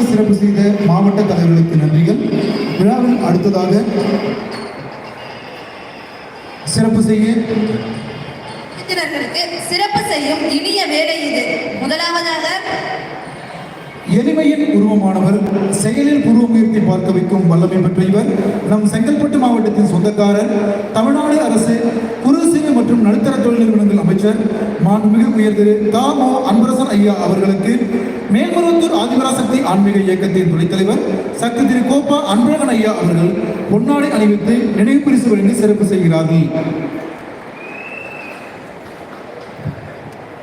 விழாவிற்கு சிறப்பு செய்த மாவட்ட தலைவர்களுக்கு நன்றிகள். விழாவில் அடுத்ததாக சிறப்பு செய்ய சிறப்பு செய்யும் இனிய வேலை இது. முதலாவதாக எளிமையின் உருவமானவர் செயலில் உருவம் உயர்த்தி பார்க்க வைக்கும் வல்லமை பெற்ற இவர் நம் செங்கல்பட்டு மாவட்டத்தின் சொந்தக்காரர் தமிழ்நாடு அரசு குறு சிறு மற்றும் நடுத்தர தொழில் நிறுவனங்கள் அமைச்சர் மாண்புமிகு உயர்திரு தாமோ அன்பரசன் ஐயா அவர்களுக்கு மேல்மருவத்தூர் ஆதிபராசக்தி ஆன்மீக இயக்கத்தின் துணைத் தலைவர் சக்தி திரு கோப்பா அன்பழகன் ஐயா அவர்கள் பொன்னாடை அணிவித்து நினைவு பரிசு வழங்கி சிறப்பு செய்கிறார்கள்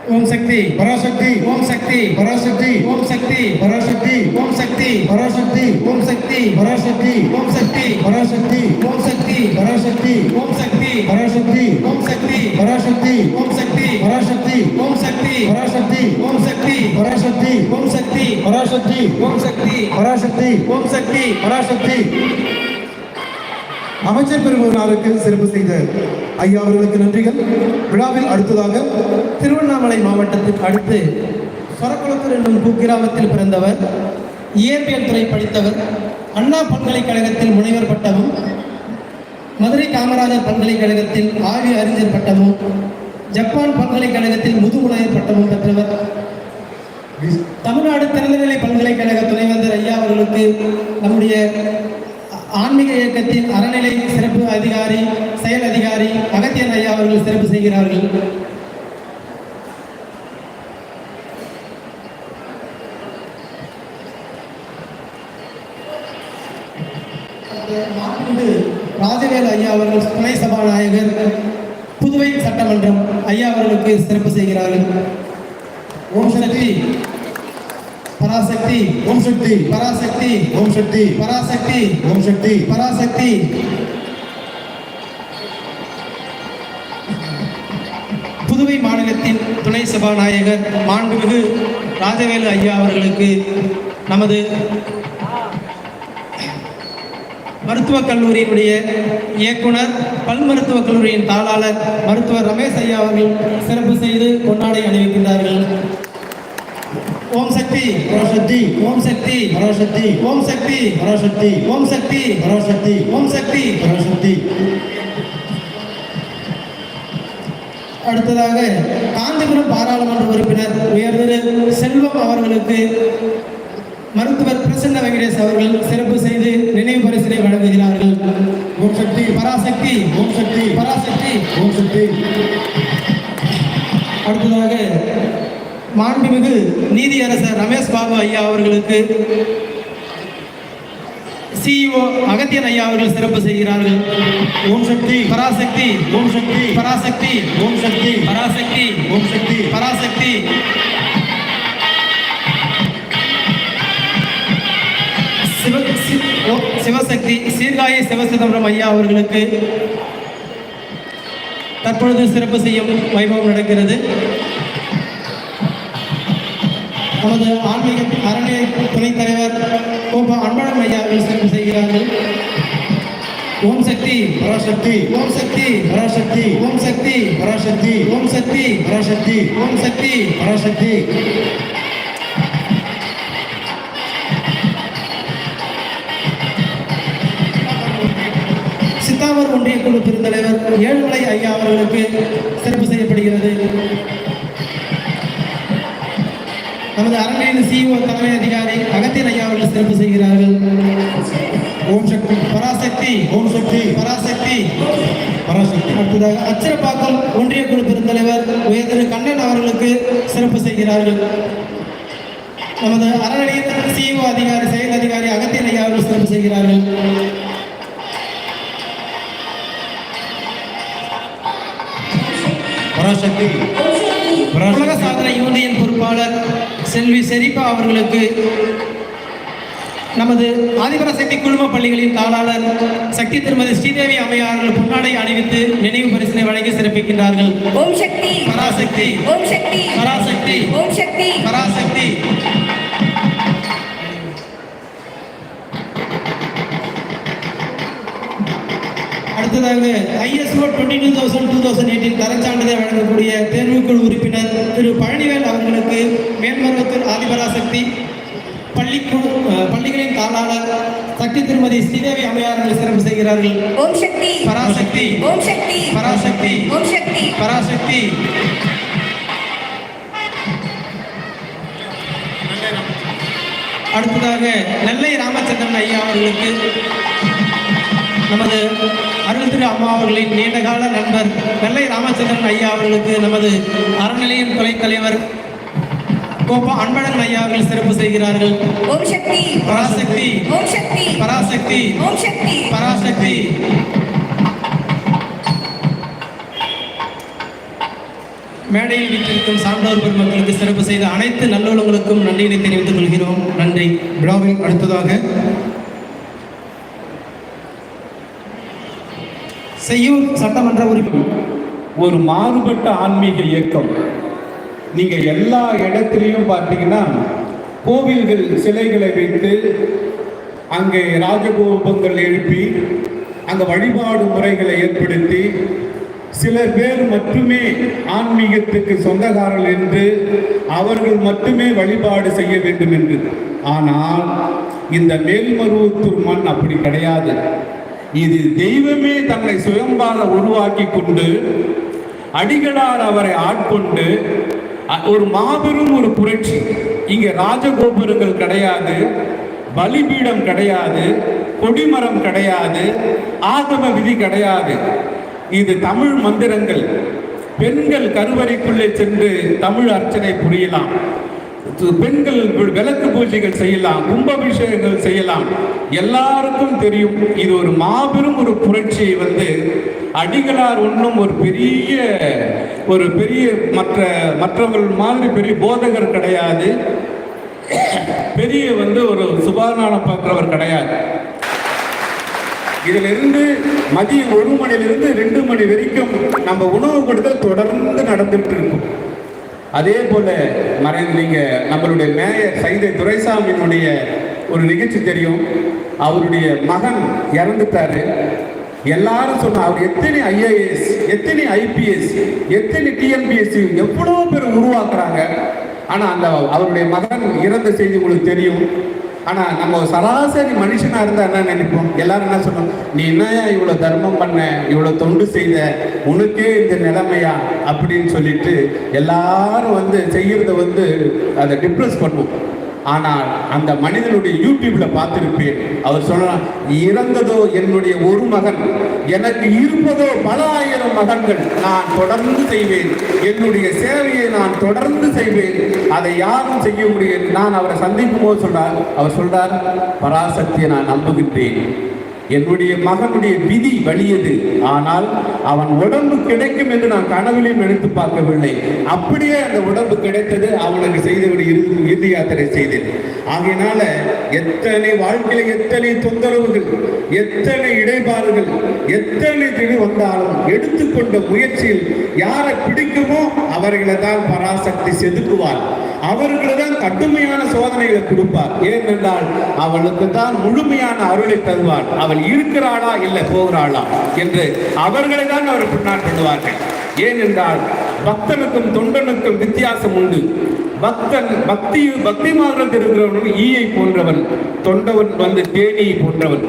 ஓம் சக்தி பராசக்தி ஓம் சக்தி பராசக்தி ஓம் சக்தி பராசக்தி ஓம் சக்தி பராசக்தி ஓம் சக்தி பராசக்தி ஓம் சக்தி பராசக்தி ஓம் சக்தி பராசக்தி ஓம் சக்தி பராசக்தி ஓம் சக்தி பராசக்தி ஓம் சக்தி பராசக்தி ஓம் சக்தி பராசக்தி ஓம் சக்தி பராசக்தி பராசக்தி. ஓம் சக்தி பராசக்தி. ஓம் சக்தி பராசக்தி. அமைச்சர் பெருமகனாருக்கு சிறப்பு செய்த ஐயா அவர்களுக்கு நன்றிகள். விழாவில் அடுத்ததாக திருவண்ணாமலை மாவட்டத்துக்கு அடுத்து சொரக்குளத்தூர் என்னும் குக்கிராமத்தில் பிறந்தவர் இயற்பியல் துறை படித்தவர் அண்ணா பல்கலைக்கழகத்தில் முனைவர் பட்டமும் மதுரை காமராஜர் பல்கலைக்கழகத்தில் ஆய்வு அறிஞர் பட்டமும் ஜப்பான் பல்கலைக்கழகத்தில் முதுமுனைவர் பட்டமும் பெற்றவர் தமிழ்நாடு திறந்தநிலை பல்கலைக்கழக துணைவேந்தர் ஐயா அவர்களுக்கு நம்முடைய ஆன்மீக இயக்கத்தின் அறநிலை சிறப்பு அதிகாரி செயல் அதிகாரி அகத்தியன் ஐயா அவர்கள் சிறப்பு செய்கிறார்கள். ராஜவேல் ஐயா அவர்கள் துணை சபாநாயகர் புதுவை சட்டமன்றம் ஐயா அவர்களுக்கு சிறப்பு செய்கிறார்கள். ஓம் சக்தி. பராசக்தி ஓம் சக்தி. பராசக்தி ஓம் சக்தி. பராசக்தி ஓம் சக்தி. பராசக்தி. புதுவை மாநிலத்தின் துணை சபாநாயகர் மாண்புமிகு ராஜவேலு ஐயா அவர்களுக்கு நமது மருத்துவக் கல்லூரியினுடைய இயக்குனர் பல் மருத்துவக் கல்லூரியின் தாளாளர் மருத்துவர் ரமேஷ் ஐயா அவர்கள் சிறப்பு செய்து கொண்டாடை அணிவிக்கின்றார்கள். ஓம் சக்தி பராசக்தி ஓம் சக்தி பராசக்தி ஓம் சக்தி பராசக்தி ஓம் சக்தி பராசக்தி ஓம் சக்தி பராசக்தி அடுத்ததாக காஞ்சிபுரம் பாராளுமன்ற உறுப்பினர் உயர்திரு செல்வம் அவர்களுக்கு மருத்துவர் பிரசன்ன வெங்கடேஷ் அவர்கள் சிறப்பு செய்து நினைவு பரிசினை வழங்குகிறார்கள். ஓம் சக்தி. பராசக்தி. ஓம் சக்தி. பராசக்தி. ஓம் சக்தி. அடுத்ததாக மாண்புமிகு நீதியரசர் ரமேஷ் பாபு ஐயா அவர்களுக்கு சிஇஓ அகத்தியன் ஐயா அவர்கள் சிறப்பு செய்கிறார்கள். ஓம் சக்தி. பராசக்தி. ஓம் சக்தி. பராசக்தி. ஓம் சக்தி. பராசக்தி. ஓம் சக்தி. பராசக்தி. சிவசக்தி. சீர்காழி சிவசிதம்பரம் ஐயா அவர்களுக்கு தற்பொழுது சிறப்பு செய்யும் வைபவம் நடக்கிறது. நமது ஆன்மீக அறநிலை துணைத் தலைவர் கோபா அன்பழகன் ஐயா அவர்கள் சிறப்பு செய்கிறார்கள். ஓம் சக்தி பராசக்தி ஓம் சக்தி பராசக்தி ஓம் சக்தி பராசக்தி ஓம் சக்தி பராசக்தி ஓம் சக்தி பராசக்தி சித்தாமர் ஒன்றிய குழு பெருந்தலைவர் ஏழுமலை ஐயா அவர்களுக்கு சிறப்பு செய்யப்படுகிறது. நமது அரண்மனையின் சிஇஓ தலைமை அதிகாரி அகத்தியன் ஐயா அவர்கள் சிறப்பு செய்கிறார்கள். ஓம் சக்தி. பராசக்தி. ஓம் சக்தி. பராசக்தி. பராசக்தி. அடுத்ததாக அச்சிரப்பாக்கம் ஒன்றிய குழு பெருந்தலைவர் உயர்திரு கண்ணன் அவர்களுக்கு சிறப்பு செய்கிறார்கள். நமது அறநிலையத்தின் சிஇஓ அதிகாரி செயல் அதிகாரி அகத்தியன் ஐயா அவர்கள் சிறப்பு செய்கிறார்கள். பராசக்தி. உலக சாதனை யூனியன் பொறுப்பாளர் செல்வி செரிப்பா அவர்களுக்கு நமது ஆதிபராசக்தி குழும பள்ளிகளின் தாளாளர் சக்தி திருமதி ஸ்ரீதேவி அம்மையார்கள் பொன்னாடை அணிவித்து நினைவு பரிசினை வழங்கி சிறப்பிக்கின்றார்கள். ஓம் சக்தி. பராசக்தி. ஓம் சக்தி. பராசக்தி. ஓம் சக்தி. பராசக்தி. அடுத்ததாக ISO twenty two thousand two thousand eighteen தரச்சான்றிதழ் வழங்கக்கூடிய தேர்வுக்குழு உறுப்பினர் திரு பழனிவேல் அவர்களுக்கு மேல்மருவத்தூர் ஆதிபராசக்தி பள்ளி குழு அஹ், பள்ளிகளின் தாளாளர் சக்தி திருமதி ஸ்ரீதேவி அம்மையார் அவர்கள் சிறப்பு செய்கிறார்கள். ஓம் சக்தி. பராசக்தி. ஓம் சக்தி. பராசக்தி. ஓம் சக்தி. பராசக்தி. அடுத்ததாக நெல்லை ராமச்சந்திரன் ஐயா அவர்களுக்கு நமது அருள் திரு அம்மா அவர்களின் நீண்டகால நண்பர் நெல்லை ராமச்சந்திரன் ஐயா அவர்களுக்கு நமது அறநிலையம் துணைத் தலைவர் கோபா அன்பழகன் ஐயா அவர்கள் சிறப்பு செய்கிறார்கள். ஓம் சக்தி. பராசக்தி. ஓம் சக்தி. பராசக்தி. ஓம் சக்தி. பராசக்தி. மேடையில் வீட்டிற்கும் சான்றோர் பெருமக்களுக்கு சிறப்பு செய்த அனைத்து நல்லுள்ளங்களுக்கும் நன்றியினை தெரிவித்துக் கொள்கிறோம். நன்றி. விழாவில் அடுத்ததாக செய்யூர் சட்டமன்ற உறுப்பினர் ஒரு மாறுபட்ட ஆன்மீக இயக்கம். நீங்க எல்லா இடத்துலையும் பார்த்தீங்கன்னா கோவில்கள் சிலைகளை வைத்து அங்கே ராஜகோபங்கள் எழுப்பி அங்க வழிபாடு முறைகளை ஏற்படுத்தி சில பேர் மட்டுமே ஆன்மீகத்துக்கு சொந்தக்காரர்கள் என்று அவர்கள் மட்டுமே வழிபாடு செய்ய வேண்டும் என்று. ஆனால் இந்த மேல்மருவத்தூர் மண் அப்படி கிடையாது. இது தெய்வமே தன்னை சுயம்பால உருவாக்கி கொண்டு அடிகளார் அவரை ஆட்கொண்டு ஒரு மாபெரும் ஒரு புரட்சி. இங்க ராஜகோபுரங்கள் கிடையாது பலிபீடம் கிடையாது கொடிமரம் கிடையாது ஆகம விதி கிடையாது. இது தமிழ் மந்திரங்கள். பெண்கள் கருவறைக்குள்ளே சென்று தமிழ் அர்ச்சனை புரியலாம். பெண்கள் விளக்கு பூஜைகள் செய்யலாம் கும்பாபிஷேகங்கள் செய்யலாம். எல்லாருக்கும் தெரியும் இது ஒரு மாபெரும் ஒரு புரட்சியை வந்து அடிகளார் ஒன்றும் ஒரு பெரிய ஒரு பெரிய மற்ற மற்றவர்கள் மாதிரி பெரிய போதகர் கிடையாது. பெரிய வந்து ஒரு சுபாதானம் பார்க்கிறவர் கிடையாது. இதுல இருந்து மதியம் ஒரு மணிலிருந்து ரெண்டு மணி வரைக்கும் நம்ம உணவு கொடுத்தல் தொடர்ந்து நடந்துட்டு இருக்கும். அதே போல மறைந்து நீங்க நம்மளுடைய மேயர் சைதை துரைசாமியினுடைய ஒரு நிகழ்ச்சி தெரியும். அவருடைய மகன் இறந்துட்டாரு. எல்லாரும் சொன்ன அவர் எத்தனை ஐஏஎஸ் எத்தனை ஐபிஎஸ் எத்தனை டிஎன்பிஎஸ்சி எவ்வளோ பேர் உருவாக்குறாங்க. ஆனா அந்த அவருடைய மகன் இறந்த செய்தி உங்களுக்கு தெரியும். ஆனால் நம்ம சராசரி மனுஷனாக இருந்தால் என்ன நினைப்போம்? எல்லாரும் என்ன சொல்லுவோம் நீ என்ன இவ்வளோ தர்மம் பண்ண? இவ்வளோ தொண்டு செய்த? உனக்கே இந்த நிலைமையா? அப்படின்னு சொல்லிட்டு எல்லாரும் வந்து செய்கிறத வந்து அதை டிப்ரெஸ் பண்ணுவோம். ஆனால் அந்த மனிதனுடைய யூடியூப்ல பார்த்திருப்பேன். அவர் சொன்னார் இறந்ததோ என்னுடைய ஒரு மகன் எனக்கு இருப்பதோ பல ஆயிரம் மகன்கள் நான் தொடர்ந்து செய்வேன். என்னுடைய சேவையை நான் தொடர்ந்து செய்வேன். அதை யாரும் செய்ய முடியும் நான் அவரை சந்திக்கும் போது சொல்றார் அவர் சொல்றார் பராசக்தியை நான் நம்புகின்றேன். என்னுடைய மகனுடைய விதி வலியது. ஆனால் அவன் உடம்பு கிடைக்கும் என்று நான் கனவிலையும் எடுத்து பார்க்கவில்லை. அப்படியே அந்த உடம்பு கிடைத்தது அவனுக்கு செய்தபடி இறுதி யாத்திரை செய்தேன். ஆகையினால எத்தனை வாழ்க்கையில எத்தனை தொந்தரவுகள் எத்தனை இடைபாடுகள் எத்தனை திடு வந்தாலும் எடுத்துக்கொண்ட முயற்சியில் யாரை பிடிக்குமோ அவர்களை தான் பராசக்தி செதுக்குவார். அவர்களை தான் கடுமையான சோதனைகளை கொடுப்பார். ஏனென்றால் அவளுக்கு தான் முழுமையான அருளை தருவார். அவள் இருக்கிறாளா இல்லை போகிறாளா என்று அவர்களை தான் அவர் பின்னால் பண்ணுவார்கள். ஏனென்றால் பக்தனுக்கும் தொண்டனுக்கும் வித்தியாசம் உண்டு. பக்தன் பக்தி பக்தி பக்திமார்கள் இருக்கிறவன் ஈயை போன்றவன் தொண்டவன் வந்து தேனியை போன்றவன்.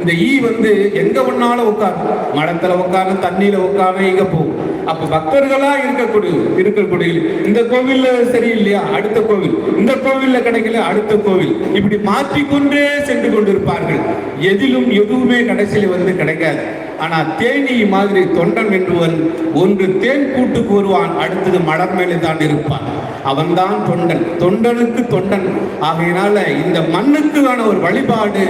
இந்த ஈ வந்து எங்க ஒன்னாலும் உட்காரும். மரத்துல உட்காரு தண்ணியில உட்காரு எங்க போகும். அப்ப பக்தர்களா இருக்கக்கூடிய இருக்கக்கூடிய இந்த கோவில்ல சரியில்லையா? அடுத்த கோவில். இந்த கோவில்ல கிடைக்கல அடுத்த கோவில். இப்படி மாற்றிக்கொண்டே சென்று கொண்டிருப்பார்கள். எதிலும் எதுவுமே கடைசியில் வந்து கிடைக்காது. ஆனா தேனி மாதிரி தொண்டன் என்பவன் ஒன்று தேன் கூட்டுக்கு வருவான் அடுத்தது மலர் மேலே தான் இருப்பான். அவன்தான் தொண்டன். தொண்டனுக்கு தொண்டன். ஆகையினால இந்த மண்ணுக்கான ஒரு வழிபாடு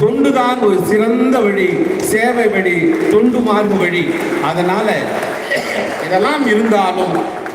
தொண்டுதான் ஒரு சிறந்த வழி சேவை வழி தொண்டு மார்பு வழி. அதனால இதெல்லாம் இருந்தாலும்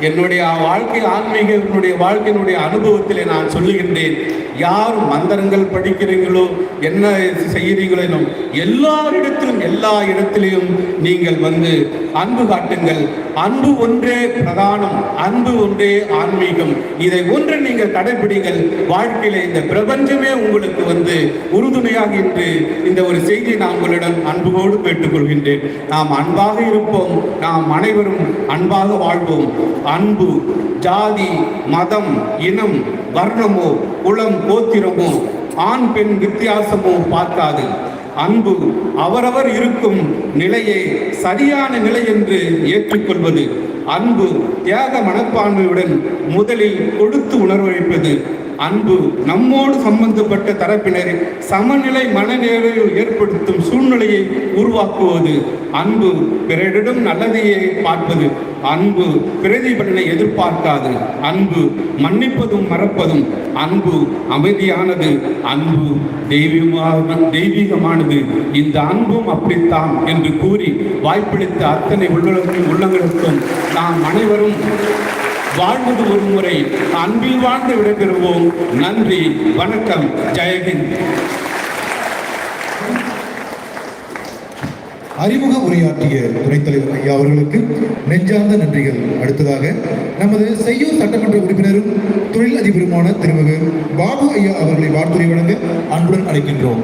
என்னுடைய வாழ்க்கை ஆன்மீக என்னுடைய வாழ்க்கையினுடைய அனுபவத்திலே நான் சொல்லுகின்றேன். யார் மந்திரங்கள் படிக்கிறீங்களோ என்ன செய்கிறீங்களோ எல்லா இடத்திலும் எல்லா இடத்திலையும் நீங்கள் வந்து அன்பு காட்டுங்கள். அன்பு ஒன்றே பிரதானம் அன்பு ஒன்றே ஆன்மீகம். இதை ஒன்று நீங்கள் கடைபிடிங்கள். வாழ்க்கையில இந்த பிரபஞ்சமே உங்களுக்கு வந்து உறுதுணையாக இன்று இந்த ஒரு செய்தியை நான் உங்களிடம் அன்போடு கேட்டுக்கொள்கின்றேன். நாம் அன்பாக இருப்போம். நாம் அனைவரும் அன்பாக வாழ்வோம். அன்பு. ஜாதி மதம் இனம் வர்ணமோ குலம் கோத்திரமோ ஆண் பெண் வித்தியாசமோ பார்க்காது. அன்பு அவரவர் இருக்கும் நிலையை சரியான நிலை என்று ஏற்றுக்கொள்வது. அன்பு தியாக மனப்பான்மையுடன் முதலில் கொடுத்து உணர்வளிப்பது. அன்பு நம்மோடு சம்பந்தப்பட்ட தரப்பினரின் சமநிலை மனநிலையை ஏற்படுத்தும் சூழ்நிலையை உருவாக்குவது. அன்பு பிறரிடம் நல்லதையே பார்ப்பது. அன்பு பிரதிபலனை எதிர்பார்க்காது. அன்பு மன்னிப்பதும் மறப்பதும். அன்பு அமைதியானது. அன்பு தெய்வீகமான தெய்வீகமானது. இந்த அன்பும் அப்படித்தான் என்று கூறி வாய்ப்பளித்த அத்தனை உள்ளங்களுக்கும் உள்ளங்களுக்கும் நாம் அனைவரும் வாழ்வது ஒரு முறை அன்பில் வாழ்ந்து விடைபெறுவோம். நன்றி வணக்கம் ஜெயஹிந்த் அறிமுக உரையாற்றிய துணைத்தலைவர் ஐயா அவர்களுக்கு நெஞ்சார்ந்த நன்றிகள். அடுத்ததாக நமது செய்யூர் சட்டமன்ற உறுப்பினரும் தொழில் அதிபருமான திருமகன் பாபு ஐயா அவர்களை வாழ்த்துறை வழங்க அன்புடன் அழைக்கின்றோம்.